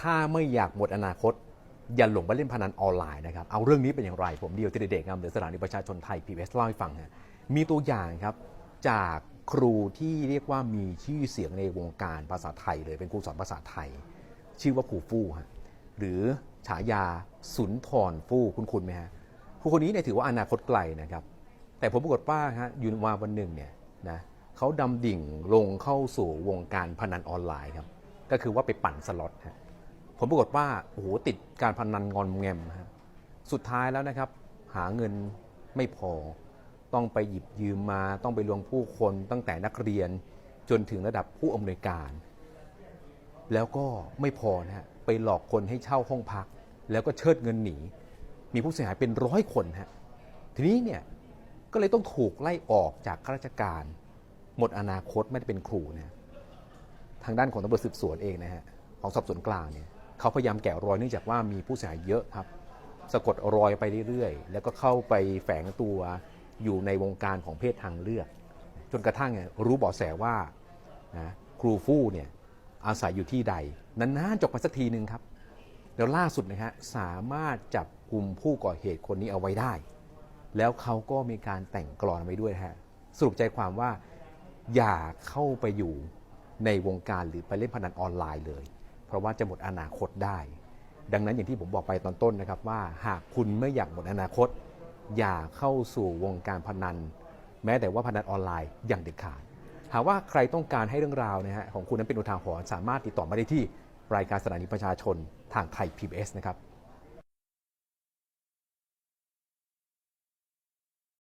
ถ้าไม่อยากหมดอนาคต อย่าหลงไปเล่นพนันออนไลน์นะครับ เอาเรื่องนี้เป็นอย่างไร ผมเดียวที่เด็กๆงามเดือสถานีประชาชนไทย PBS เล่าให้ฟังฮะมีตัวอย่างครับจากครูที่เรียกว่ามีชื่อเสียงในวงการภาษาไทยเลยเป็นครูสอนภาษาไทย ชื่อว่าครูฟู่ฮะหรือฉายาสุนทรฟู่คุณคุณไหมฮะครูคนนี้เนี่ยถือว่าอนาคตไกลนะครับ แต่ผมปรากฏว่าฮะอยู่มาวันหนึ่งเนี่ยนะเขาดำดิ่งลงเข้าสู่วงการพนันออนไลน์ครับ ก็คือว่าไปปั่นสล็อตฮะ ผมปรากฏว่าโอ้โหติดการพนันงอนแงมฮะสุดท้ายแล้วนะครับ หาเงินไม่พอ ต้องไปหยิบยืมมาต้องไปลวงผู้คนตั้งแต่นักเรียนจนถึงระดับผู้อำนวยการ แล้วก็ไม่พอนะฮะไปหลอกคนให้เช่าห้องพัก แล้วก็เชิดเงินหนี มีผู้เสียหายเป็นร้อยคนฮะทีนี้เนี่ยก็เลยต้องถูกไล่ออกจากข้าราชการ หมดอนาคตไม่ได้เป็นครูเนี่ยทางด้านของตำรวจสืบสวนเองนะฮะของสอบสวนกลางเนี่ย เขาพยายามแกะรอยเนื่องจากว่ามีผู้เสียหายเยอะครับ สะกดรอยไปเรื่อยๆ แล้วก็เข้าไปแฝงตัวอยู่ในวงการของเพศทางเลือก จนกระทั่งรู้เบาะแสว่านะครูฟู่เนี่ยอาศัยอยู่ที่ใดนานๆจบไปสักทีหนึ่งครับ แล้วล่าสุดนะฮะสามารถจับกลุ่มผู้ก่อเหตุคนนี้เอาไว้ได้ แล้วเขาก็มีการแต่งกลอนไว้ด้วยฮะสรุปใจความว่าอย่าเข้าไปอยู่ในวงการหรือไปเล่นพนันออนไลน์เลย เพราะว่าจะหมดอนาคตได้ ดังนั้นอย่างที่ผมบอกไปตอนต้นนะครับว่าหากคุณไม่อยากหมดอนาคต อย่าเข้าสู่วงการพนัน แม้แต่ว่าพนันออนไลน์อย่างเด็ดขาด หากว่าใครต้องการให้เรื่องราวนะฮะของคุณนั้นเป็นอุทาหรณ์สามารถติดต่อมาได้ที่รายการสถานีประชาชนทางไทย PBS นะครับ